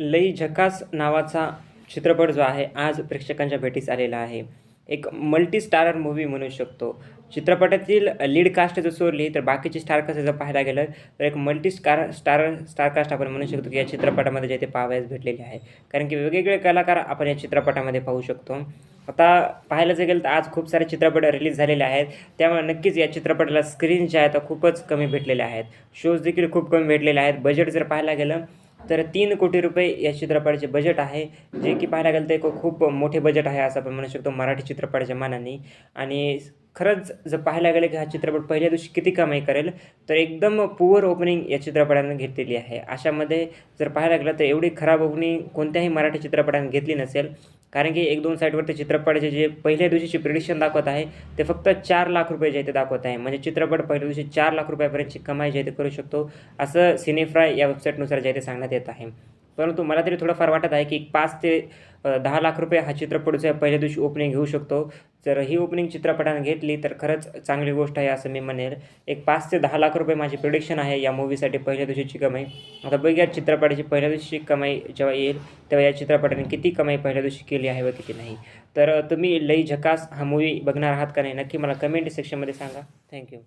लई झकास नावाचा चित्रपट जो आहे आज प्रेक्षकांच्या भेटीस आलेला आहे. एक मल्टी स्टारर मूवी म्हणू शकतो. चित्रपटातील लीड कास्ट जर सोडली तर बाकीचे स्टार कसं जर पाहायला गेलं तर एक multi star star star cast आपण म्हणू शकतो की या चित्रपटामध्ये जे ते पाहावयास भेटलेले आहे. कारण की वेगवेगळे कलाकार आपण या चित्रपटामध्ये पाहू शकतो. आता पाहायला जर गेलं तर आज खूप सारे चित्रपट रिलीज झालेले आहेत. त्यामुळे नक्कीच या चित्रपटाला स्क्रीन जे आहेत खूपच कमी भेटलेले आहेत. शोज देखील खूप कमी भेटलेले आहेत. बजेट जर पाहायला गेलं तर तीन कोटी रुपये या चित्रपटाचे बजेट आहे. जे की पाहायला गेलं तर एक खूप मोठे बजेट आहे असं आपण म्हणू शकतो मराठी चित्रपटाच्या मानाने. आणि खरंच जर पाहायला गेलं की हा चित्रपट पहिल्या दिवशी किती कमाई करेल तर एकदम पुअर ओपनिंग या चित्रपटाने घेतलेली आहे. अशामध्ये जर पाहायला गेलं तर एवढी खराब ओपनिंग कोणत्याही मराठी चित्रपटाने घेतली नसेल. कारण की एक दोन साईटवरती चित्रपटाचे जे पहिल्या दिवशीचे प्रिडिक्शन दाखवत आहे ते फक्त चार लाख रुपये जे ते दाखवत आहे. म्हणजे चित्रपट पहिल्या दिवशी चार लाख रुपयापर्यंतची कमाई जे करू शकतो असं सिनेफ्राय या वेबसाईटनुसार जे सांगण्यात येत आहे. परंतु मला तरी थोडंफार वाटत आहे की पाच ते दहा लाख रुपये हा चित्रपटचा पहिल्या दिवशी ओपनिंग घेऊ शकतो. जर ही ओपनिंग चित्रपटाने घेतली तर खरंच चांगली गोष्ट आहे असं मी म्हणेल. एक पाच ते दहा लाख रुपये माझी प्रिडिक्शन आहे या मूवीसाठी पहिल्या दिवशीची कमाई. आता बघूया चित्रपटाची पहिल्या दिवशीची कमाई जेव्हा येईल तेव्हा या चित्रपटाने किती कमाई पहिल्या दिवशी केली आहे व किती नाही. तर तुम्ही लई झकास हा मूवी बघणार आहात का नाही नक्की मला कमेंट सेक्शनमध्ये सांगा. थँक्यू